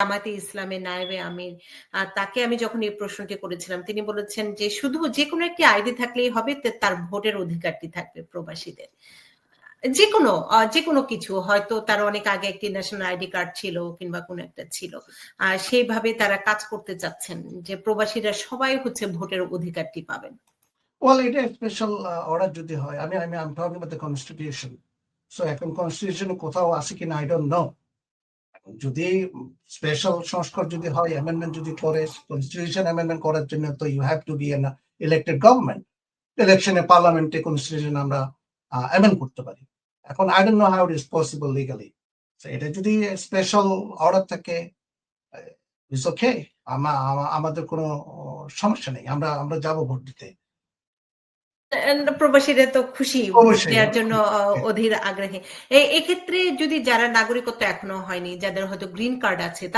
জামাতে ইসলামের নায়েবে আমির। তাকে আমি যখন এই প্রশ্নটি করেছিলাম, তিনি বলেছেন যে, শুধু যে কোনো একটি আইডি থাকলেই হবে তার ভোটের অধিকারটি থাকবে প্রবাসীদের। যে কোনো যে কোনো কিছু, হয়তো তার অনেক আগে একটি ন্যাশনাল আইডি কার্ড ছিল কিংবা কোনো একটা ছিল। আর সেইভাবে তারা কাজ করতে চাচ্ছেন যে, প্রবাসীরা সবাই হচ্ছে ভোটের অধিকারটি পাবেন। ওয়েল এটা স্পেশাল অর্ডার যদি হয়, আমি আমি অ্যাবাউট দ্য কনস্টিটিউশন সো এখন কনস্টিটিউশনে কোথাও আছে কিনা আই ডোন্ট নো যদি স্পেশাল সংস্কার যদি হয় অ্যামেন্ডমেন্ট যদি করে কনস্টিটিউশন অ্যামেন্ডমেন্ট করার জন্য তো you have to be an elected government ইলেকশনে পার্লামেন্টে কনস্টিটিউশন আমরা অ্যামেন্ড করতে পারি। এখন I don't know how it is possible legally এটা যদি স্পেশাল অর্ডার থাকে ইটস ওকে আমাদের কোনো সমস্যা নেই। আমরা আমরা যাব ভোট দিতে। প্রবাসীরা তো খুশি দেওয়ার জন্য অধীর আগ্রহী। এক্ষেত্রে যদি যারা নাগরিকত্ব এখনও হয়নি যাদের হয়তো গ্রিন কার্ড আছে